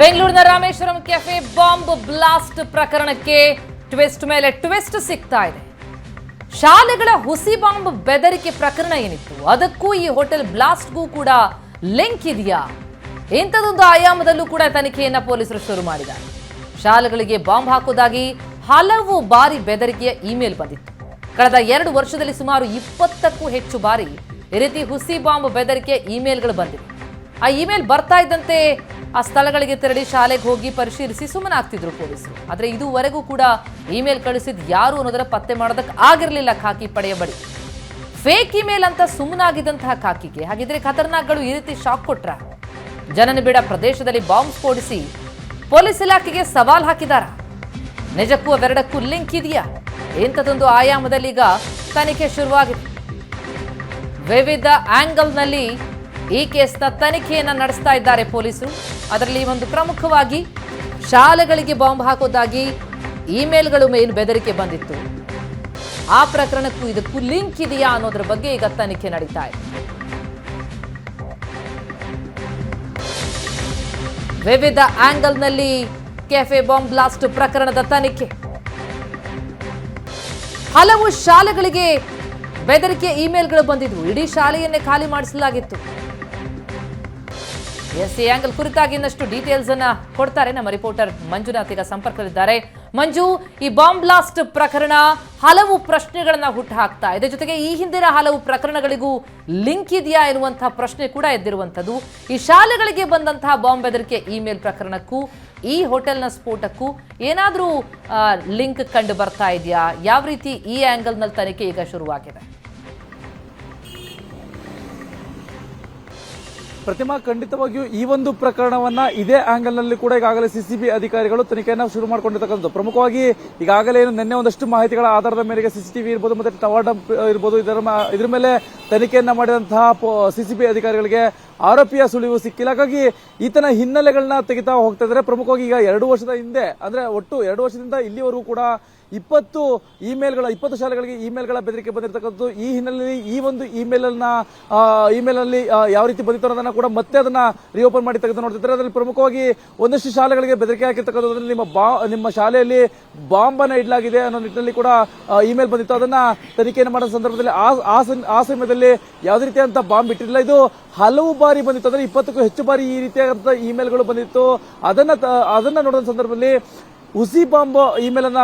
ಬೆಂಗಳೂರಿನ Rameshwaram cafe bomb blast ಪ್ರಕರಣಕ್ಕೆ twist ಮೇಲೆ ಟ್ವಿಸ್ಟ್ ಸಿಗ್ತಾ ಇದೆ. ಶಾಲೆಗಳ ಹುಸಿ ಬಾಂಬ್ ಬೆದರಿಕೆ ಪ್ರಕರಣ ಏನಿತ್ತು? ಅದಕ್ಕೂ ಈ ಹೋಟೆಲ್ ಬ್ಲಾಸ್ಟ್ಗೂ ಕೂಡ ಲಿಂಕ್ ಇದೆಯಾ? ಇಂಥದೊಂದು ಆಯಾಮದಲ್ಲೂ ಕೂಡ ತನಿಖೆಯನ್ನ ಪೊಲೀಸರು ಶುರು ಮಾಡಿದ್ದಾರೆ. ಶಾಲೆಗಳಿಗೆ ಬಾಂಬ್ ಹಾಕೋದಾಗಿ ಹಲವು ಬಾರಿ ಬೆದರಿಕೆಯ ಇಮೇಲ್ ಬಂದಿತ್ತು. ಕಳೆದ ಎರಡು ವರ್ಷದಲ್ಲಿ ಸುಮಾರು ಇಪ್ಪತ್ತಕ್ಕೂ ಹೆಚ್ಚು ಬಾರಿ ಈ ರೀತಿ ಹುಸಿ ಬಾಂಬ್ ಬೆದರಿಕೆ ಇಮೇಲ್ಗಳು ಬಂದಿವೆ. ಆ ಇಮೇಲ್ ಬರ್ತಾ ಇದ್ದಂತೆ ಆ ಸ್ಥಳಗಳಿಗೆ ತೆರಳಿ ಶಾಲೆಗೆ ಹೋಗಿ ಪರಿಶೀಲಿಸಿ ಸುಮ್ಮನಾಗ್ತಿದ್ರು ಪೊಲೀಸರು. ಆದರೆ ಇದುವರೆಗೂ ಕೂಡ ಇಮೇಲ್ ಕಳಿಸಿದ್ ಯಾರು ಅನ್ನೋದರ ಪತ್ತೆ ಮಾಡೋದಕ್ಕೆ ಆಗಿರಲಿಲ್ಲ ಖಾಕಿ ಪಡೆಯ ಬಳಿ. ಫೇಕ್ ಇಮೇಲ್ ಅಂತ ಸುಮ್ಮನಾಗಿದ್ದಂತಹ ಖಾಕಿಗೆ, ಹಾಗಿದ್ರೆ ಖತರ್ನಾಕ್ಗಳು ಈ ರೀತಿ ಶಾಕ್ ಕೊಟ್ರ? ಜನನಿಬಿಡ ಪ್ರದೇಶದಲ್ಲಿ ಬಾಂಬ್ ಸ್ಫೋಟಿಸಿ ಪೊಲೀಸ್ ಇಲಾಖೆಗೆ ಸವಾಲ್ ಹಾಕಿದಾರ. ನಿಜಕ್ಕೂ ಅವೆರಡಕ್ಕೂ ಲಿಂಕ್ ಇದೆಯಾ? ಇಂಥದೊಂದು ಆಯಾಮದಲ್ಲಿ ಈಗ ತನಿಖೆ ಶುರುವಾಗಿದೆ. ವಿವಿಧ ಆಂಗಲ್ನಲ್ಲಿ ಈ ಕೇಸ್ನ ತನಿಖೆಯನ್ನು ನಡೆಸ್ತಾ ಇದ್ದಾರೆ ಪೊಲೀಸರು. ಅದರಲ್ಲಿ ಒಂದು ಪ್ರಮುಖವಾಗಿ ಶಾಲೆಗಳಿಗೆ ಬಾಂಬ್ ಹಾಕೋದಾಗಿ ಇಮೇಲ್ಗಳು ಮೇಲ್ ಬೆದರಿಕೆ ಬಂದಿತ್ತು. ಆ ಪ್ರಕರಣಕ್ಕೂ ಇದಕ್ಕೂ ಲಿಂಕ್ ಇದೆಯಾ ಅನ್ನೋದ್ರ ಬಗ್ಗೆ ಈಗ ತನಿಖೆ ನಡೀತಾ ಇದೆ. ವಿವಿಧ ಆಂಗಲ್ನಲ್ಲಿ ಕೆಫೆ ಬಾಂಬ್ ಬ್ಲಾಸ್ಟ್ ಪ್ರಕರಣದ ತನಿಖೆ. ಹಲವು ಶಾಲೆಗಳಿಗೆ ಬೆದರಿಕೆ ಇಮೇಲ್ಗಳು ಬಂದಿದ್ವು. ಇಡೀ ಶಾಲೆಯನ್ನೇ ಖಾಲಿ ಮಾಡಿಸಲಾಗಿತ್ತು. ಎಸ್ ಈ ಆಂಗಲ್ ಕುರಿತಾಗಿ ಇನ್ನಷ್ಟು ಡೀಟೇಲ್ಸ್ ಅನ್ನ ಕೊಡ್ತಾರೆ ನಮ್ಮ ರಿಪೋರ್ಟರ್ ಮಂಜುನಾಥ್. ಈಗ ಸಂಪರ್ಕದಲ್ಲಿದ್ದಾರೆ. ಮಂಜು, ಈ ಬಾಂಬ್ ಬ್ಲಾಸ್ಟ್ ಪ್ರಕರಣ ಹಲವು ಪ್ರಶ್ನೆಗಳನ್ನ ಹುಟ್ಟುಹಾಕ್ತಾ ಇದೆ. ಜೊತೆಗೆ ಈ ಹಿಂದಿನ ಹಲವು ಪ್ರಕರಣಗಳಿಗೂ ಲಿಂಕ್ ಇದೆಯಾ ಎನ್ನುವಂತಹ ಪ್ರಶ್ನೆ ಕೂಡ ಎದ್ದಿರುವಂಥದ್ದು. ಈ ಶಾಲೆಗಳಿಗೆ ಬಂದಂತಹ ಬಾಂಬ್ ಬೆದರಿಕೆ ಇಮೇಲ್ ಪ್ರಕರಣಕ್ಕೂ, ಈ ಹೋಟೆಲ್ನ ಸ್ಫೋಟಕ್ಕೂ ಏನಾದರೂ ಲಿಂಕ್ ಕಂಡು ಬರ್ತಾ ಇದೆಯಾ? ಯಾವ ರೀತಿ ಈ ಆಂಗಲ್ನಲ್ಲಿ ತನಿಖೆ ಈಗ ಶುರುವಾಗಿದೆ? ಪ್ರತಿಮಾ ಖಂಡಿತವಾಗಿಯೂ ಈ ಒಂದು ಪ್ರಕರಣವನ್ನ ಇದೇ ಆಂಗಲ್ನಲ್ಲಿ ಕೂಡ ಈಗಾಗಲೇ ಸಿಸಿಬಿ ಅಧಿಕಾರಿಗಳು ತನಿಖೆಯನ್ನು ಶುರು ಮಾಡಿಕೊಂಡಿರ್ತಕ್ಕಂಥದ್ದು. ಪ್ರಮುಖವಾಗಿ ಈಗಾಗಲೇ ಏನು ನಿನ್ನೆ ಒಂದಷ್ಟು ಮಾಹಿತಿಗಳ ಆಧಾರದ ಮೇರೆಗೆ ಸಿಸಿಟಿವಿ ಇರ್ಬೋದು ಮತ್ತೆ ಟವರ್ ಡಂಪ್ ಇರ್ಬೋದು, ಇದರ ಇದ್ರ ಮೇಲೆ ತನಿಖೆಯನ್ನ ಮಾಡಿದಂತಹ ಸಿಸಿಬಿ ಅಧಿಕಾರಿಗಳಿಗೆ ಆರೋಪಿಯ ಸುಳಿವು ಸಿಕ್ಕಿಲ್ಲ. ಹಾಗಾಗಿ ಈತನ ಹಿನ್ನೆಲೆಗಳನ್ನ ತೆಗಿತಾ ಹೋಗ್ತಾ ಇದ್ದಾರೆ. ಪ್ರಮುಖವಾಗಿ ಈಗ ಎರಡು ವರ್ಷದ ಹಿಂದೆ, ಅಂದ್ರೆ ಒಟ್ಟು ಎರಡು ವರ್ಷದಿಂದ ಇಲ್ಲಿವರೆಗೂ ಕೂಡ ಇಪ್ಪತ್ತು ಇಮೇಲ್ಗಳ, ಇಪ್ಪತ್ತು ಶಾಲೆಗಳಿಗೆ ಇಮೇಲ್ಗಳ ಬೆದರಿಕೆ ಬಂದಿರತಕ್ಕಂಥದ್ದು ಈ ಹಿನ್ನೆಲೆಯಲ್ಲಿ ಈ ಒಂದು ಇಮೇಲ್ ಅನ್ನ ಇಮೇಲ್ ಅಲ್ಲಿ ಯಾವ ರೀತಿ ಬಂದಿತ್ತು ಅನ್ನೋದನ್ನ ಕೂಡ ಮತ್ತೆ ಅದನ್ನ ರಿಓಪನ್ ಮಾಡಿ ತೆಗೆದು ನೋಡ್ತಿದ್ದಾರೆ. ಅದರಲ್ಲಿ ಪ್ರಮುಖವಾಗಿ ಒಂದಷ್ಟು ಶಾಲೆಗಳಿಗೆ ಬೆದರಿಕೆ ಹಾಕಿರ್ತಕ್ಕಂಥದ್ದು ನಿಮ್ಮ ಬಾ, ನಿಮ್ಮ ಶಾಲೆಯಲ್ಲಿ ಬಾಂಬ್ ಅನ್ನ ಇಡಲಾಗಿದೆ ಅನ್ನೋ ನಿಟ್ಟಿನಲ್ಲಿ ಕೂಡ ಇಮೇಲ್ ಬಂದಿತ್ತು. ಅದನ್ನ ತನಿಖೆಯನ್ನು ಮಾಡಿದ ಸಂದರ್ಭದಲ್ಲಿ ಆ- ಸಮಯದಲ್ಲಿ ಯಾವುದೇ ರೀತಿಯಾದಂತಹ ಬಾಂಬ್ ಇಟ್ಟಿರಲಿಲ್ಲ. ಇದು ಹಲವು ಬಾರಿ ಬಂದಿತ್ತು. ಅಂದ್ರೆ ಇಪ್ಪತ್ತಕ್ಕೂ ಹೆಚ್ಚು ಬಾರಿ ಈ ರೀತಿಯಾದಂತಹ ಇಮೇಲ್ಗಳು ಬಂದಿತ್ತು. ಅದನ್ನ ಅದನ್ನ ನೋಡಿದ ಸಂದರ್ಭದಲ್ಲಿ ಹುಸಿ ಬಾಂಬ್ ಈ ಮೇಲನ್ನ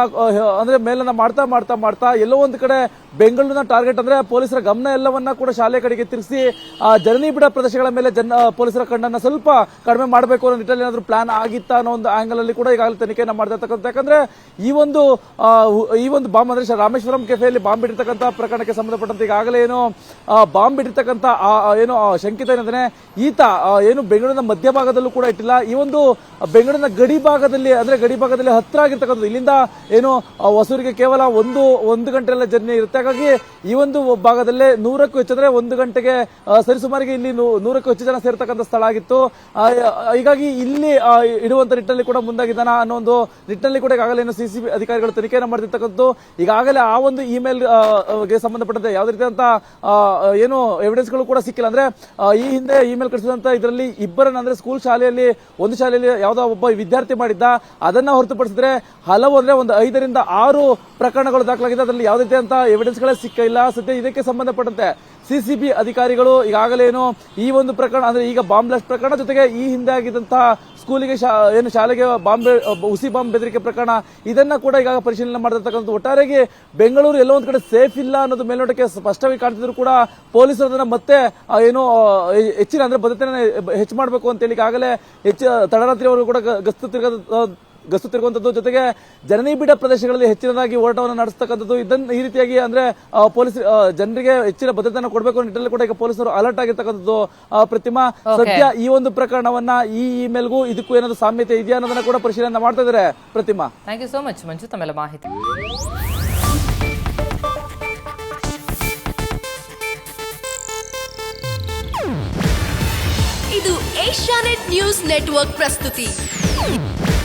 ಅಂದ್ರೆ ಮೇಲನ್ನ ಮಾಡ್ತಾ ಮಾಡ್ತಾ ಮಾಡ್ತಾ ಎಲ್ಲೋ ಒಂದು ಕಡೆ ಬೆಂಗಳೂರಿನ ಟಾರ್ಗೆಟ್ ಅಂದ್ರೆ ಪೊಲೀಸರ ಗಮನ ಎಲ್ಲವನ್ನ ಕೂಡ ಶಾಲೆ ಕಡೆಗೆ ತಿರುಗಿಸಿ, ಆ ಜನನಿಬಿಡ ಪ್ರದೇಶಗಳ ಮೇಲೆ ಜನ ಪೊಲೀಸರ ಕಣ್ಣನ್ನ ಸ್ವಲ್ಪ ಕಡಿಮೆ ಮಾಡಬೇಕು ಅನ್ನೋ ನಿಟ್ಟಲ್ಲಿ ಏನಾದ್ರು ಪ್ಲಾನ್ ಆಗಿತ್ತ ಅನ್ನೋ ಒಂದು ಆಂಗಲ್ ಅಲ್ಲಿ ಕೂಡ ಈಗಾಗಲೇ ತನಿಖೆಯನ್ನ ಮಾಡಿರ್ತಕ್ಕಂಥ ಯಾಕಂದ್ರೆ ಈ ಒಂದು ಈ ಒಂದು ಬಾಂಬ್ ಅಂದ್ರೆ ರಾಮೇಶ್ವರಂ ಕೆಫೆಯಲ್ಲಿ ಬಾಂಬ್ ಇಟ್ಟಿರ್ತಕ್ಕಂಥ ಪ್ರಕರಣಕ್ಕೆ ಸಂಬಂಧಪಟ್ಟಂತೆ ಈಗಾಗಲೇ ಏನು ಬಾಂಬ್ ಇಟ್ಟಿರ್ತಕ್ಕಂಥ ಏನು ಶಂಕಿತ ಏನಂದ್ರೆ ಈತ ಏನು ಬೆಂಗಳೂರಿನ ಮಧ್ಯಭಾಗದಲ್ಲೂ ಕೂಡ ಇಟ್ಟಿಲ್ಲ. ಈ ಒಂದು ಬೆಂಗಳೂರಿನ ಗಡಿ ಭಾಗದಲ್ಲಿ, ಅಂದ್ರೆ ಗಡಿ ಭಾಗದಲ್ಲಿ ಹತ್ತಿರ ಆಗಿರ್ತಕ್ಕಂಥದ್ದು. ಇಲ್ಲಿಂದ ಏನು ಹೊಸೂರಿಗೆ ಕೇವಲ ಒಂದು ಒಂದು ಗಂಟೆಲ್ಲ ಜರ್ನಿ ಇರುತ್ತೆ. ಹಾಗಾಗಿ ಈ ಒಂದು ಭಾಗದಲ್ಲೇ ನೂರಕ್ಕೂ ಹೆಚ್ಚು ಅಂದ್ರೆ ಒಂದು ಗಂಟೆಗೆ ಸರಿಸುಮಾರಿಗೆ ಇಲ್ಲಿ ನೂರಕ್ಕೂ ಹೆಚ್ಚು ಜನ ಸೇರ್ತಕ್ಕಂಥ ಸ್ಥಳ ಆಗಿತ್ತು. ಹೀಗಾಗಿ ಇಲ್ಲಿ ಇಡುವಂತ ನಿಟ್ಟಿನಲ್ಲಿ ಕೂಡ ಮುಂದಾಗಿದ್ದಾನ ಅನ್ನೋ ಒಂದು ನಿಟ್ಟಿನಲ್ಲಿ ಕೂಡ ಈಗಾಗಲೇ ಏನು ಸಿಸಿಬಿ ಅಧಿಕಾರಿಗಳು ತನಿಖೆಯನ್ನು ಮಾಡ್ತಿರ್ತಕ್ಕಂಥದ್ದು. ಈಗಾಗಲೇ ಆ ಒಂದು ಇಮೇಲ್ಗೆ ಸಂಬಂಧಪಟ್ಟಂತೆ ಯಾವುದೇ ರೀತಿಯಾದಂತಹ ಏನು ಎವಿಡೆನ್ಸ್ಗಳು ಕೂಡ ಸಿಕ್ಕಿಲ್ಲ. ಅಂದ್ರೆ ಈ ಹಿಂದೆ ಇಮೇಲ್ ಕಳಿಸಿದಂತ ಇದರಲ್ಲಿ ಇಬ್ಬರನ್ನ ಅಂದ್ರೆ ಸ್ಕೂಲ್ ಶಾಲೆಯಲ್ಲಿ, ಒಂದು ಶಾಲೆಯಲ್ಲಿ ಯಾವುದೋ ಒಬ್ಬ ವಿದ್ಯಾರ್ಥಿ ಮಾಡಿದ್ದ. ಅದನ್ನ ಹೊರತುಪಡಿಸಿದ್ರೆ ಹಲವು ಅಂದ್ರೆ ಒಂದು ಐದರಿಂದ ಆರು ಪ್ರಕರಣಗಳು ದಾಖಲಾಗಿದೆ. ಅದರಲ್ಲಿ ಯಾವುದೇ ಗಳೇ ಎವಿಡೆನ್ಸ್ಗಳೇ ಸಿಕ್ಕಿಲ್ಲ ಸದ್ಯ ಇದಕ್ಕೆ ಸಂಬಂಧಪಟ್ಟಂತೆ ಸಿಸಿಬಿ ಅಧಿಕಾರಿಗಳು ಈಗಾಗಲೇ ಏನು ಈ ಒಂದು ಪ್ರಕರಣ, ಅಂದ್ರೆ ಈಗ ಬಾಂಬ್ ಬ್ಲಾಸ್ಟ್ ಪ್ರಕರಣ ಜೊತೆಗೆ ಈ ಹಿಂದೆ ಆಗಿದ್ದಂತಹ ಸ್ಕೂಲಿಗೆ ಏನು ಶಾಲೆಗೆ ಬಾಂಬ್ ಹುಸಿ ಬಾಂಬ್ ಬೆದರಿಕೆ ಪ್ರಕರಣ, ಇದನ್ನ ಕೂಡ ಈಗ ಪರಿಶೀಲನೆ ಮಾಡಿರ್ತಕ್ಕಂಥ ಒಟ್ಟಾರೆಗೆ ಬೆಂಗಳೂರು ಎಲ್ಲೋ ಒಂದ್ ಕಡೆ ಸೇಫ್ ಇಲ್ಲ ಅನ್ನೋದು ಮೇಲ್ನೋಟಕ್ಕೆ ಸ್ಪಷ್ಟವಾಗಿ ಕಾಣ್ತಿದ್ರು ಕೂಡ ಪೊಲೀಸರು ಅದನ್ನ ಮತ್ತೆ ಏನು ಹೆಚ್ಚಿನ, ಅಂದ್ರೆ ಭದ್ರತೆ ಹೆಚ್ಚು ಮಾಡಬೇಕು ಅಂತೇಳಿ ಈಗಾಗಲೇ ಹೆಚ್ಚು, ತಡರಾತ್ರಿ ಅವರು ಕೂಡ ಗಸ್ತು ತಿರುಗದ ಗಸ್ತು ತಿರುಗುವಂತದ್ದು ಜೊತೆಗೆ ಜನನಿಬಿಡ ಪ್ರದೇಶಗಳಲ್ಲಿ ಹೆಚ್ಚಿನದಾಗಿ ಹೋರಾಟವನ್ನು ನಡೆಸ್ತಕ್ಕಂಥದ್ದು ಇದನ್ನ ಈ ರೀತಿಯಾಗಿ ಅಂದ್ರೆ ಪೊಲೀಸ್ ಜನರಿಗೆ ಹೆಚ್ಚಿನ ಭದ್ರತೆಯನ್ನು ಕೊಡಬೇಕು ಅನ್ನೋ ನಿಟ್ಟಿನಲ್ಲಿ ಕೂಡ ಈಗ ಪೊಲೀಸರು ಅಲರ್ಟ್ ಆಗಿರ್ತಕ್ಕಂಥದ್ದು ಆ, ಪ್ರತಿಮಾ. ಸದ್ಯ ಈ ಒಂದು ಪ್ರಕರಣವನ್ನ ಈ ಇಮೇಲ್ಗೂ ಇದಕ್ಕೂ ಏನಾದರೂ ಸಾಮ್ಯತೆ ಇದೆಯಾ ಅನ್ನೋದನ್ನ ಕೂಡ ಪರಿಶೀಲನೆ ಮಾಡ್ತಾ ಇದ್ದಾರೆ Pratima. Thank you so much Manju ತಮ್ಮೆಲ್ಲ ಮಾಹಿತಿ. ಇದು ಏಷ್ಯಾನೆಟ್ ನ್ಯೂಸ್ ನೆಟ್ವರ್ಕ್ ಪ್ರಸ್ತುತಿ.